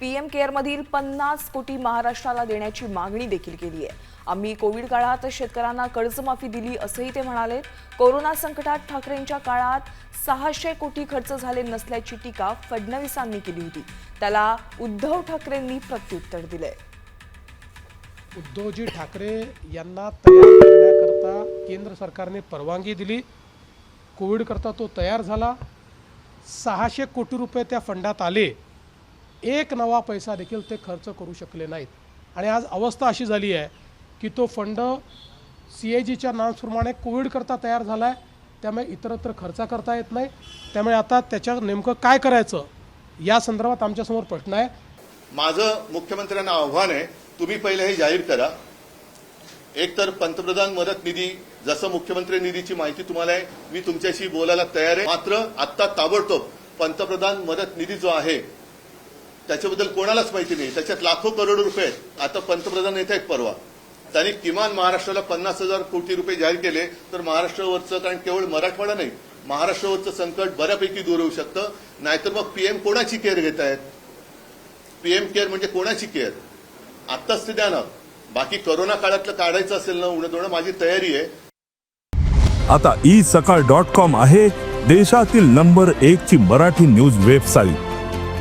PM केअरमधील पन्नास कोटी महाराष्ट्राला देण्याची मागणी देखील केली आहे. आम्ही कोविड काळात शेतकऱ्यांना कर्जमाफी दिली असंही ते म्हणाले. कोरोना संकटात ठाकरेंच्या काळात सहाशे कोटी खर्च झाले नसल्याची टीका फडणवीसांनी केली होती. त्याला उद्धव ठाकरेंनी प्रत्युत्तर दिलंय. उद्धवजी ठाकरे यांना तयार करण्याकरता केंद्र सरकारने परवानगी दिली. कोविडकरता तो तयार झाला. सहाशे कोटी रुपये त्या फंडात आले. एक नवा पैसा देखील ते खर्च करू शकले नाहीत. आणि आज अवस्था अशी झाली आहे की तो फंड सी ए जीच्या नाम्सप्रमाणे कोविडकरता तयार झाला आहे त्यामुळे इतरत्र खर्च करता येत नाही. त्यामुळे आता त्याच्या नेमकं काय करायचं या संदर्भात आमच्यासमोर प्रश्न आहे. माझं मुख्यमंत्र्यांना आव्हान आहे तुम्ही पहिले हे जाहीर करा. एकतर पंतप्रधान मदत निधी जसं मुख्यमंत्री निधीची माहिती तुम्हाला आहे मी तुमच्याशी बोलायला तयार आहे. मात्र आत्ता ताबडतोब पंतप्रधान मदत निधी जो आहे त्याच्याबद्दल कोणालाच माहिती नाही. त्याच्यात लाखो करोड रुपये आहेत. आता पंतप्रधान येत आहेत परवा. त्यांनी किमान महाराष्ट्राला पन्नास हजार कोटी रुपये जाहीर केले तर महाराष्ट्रावरचं कारण केवळ मराठवाडा नाही महाराष्ट्रावरचं संकट बऱ्यापैकी दूर होऊ शकतं. नाहीतर मग पीएम कोणाची केअर घेत आहेत? पीएम केअर म्हणजे कोणाची केअर? आत्ताच ते द्या ना. बाकी करोना काळातलं काढायचं असेल ना उन्हा दोणं माझी तयारी आहे. आता ई सकाळ डॉट कॉम आहे देशातील नंबर एक ची मराठी न्यूज वेबसाईट.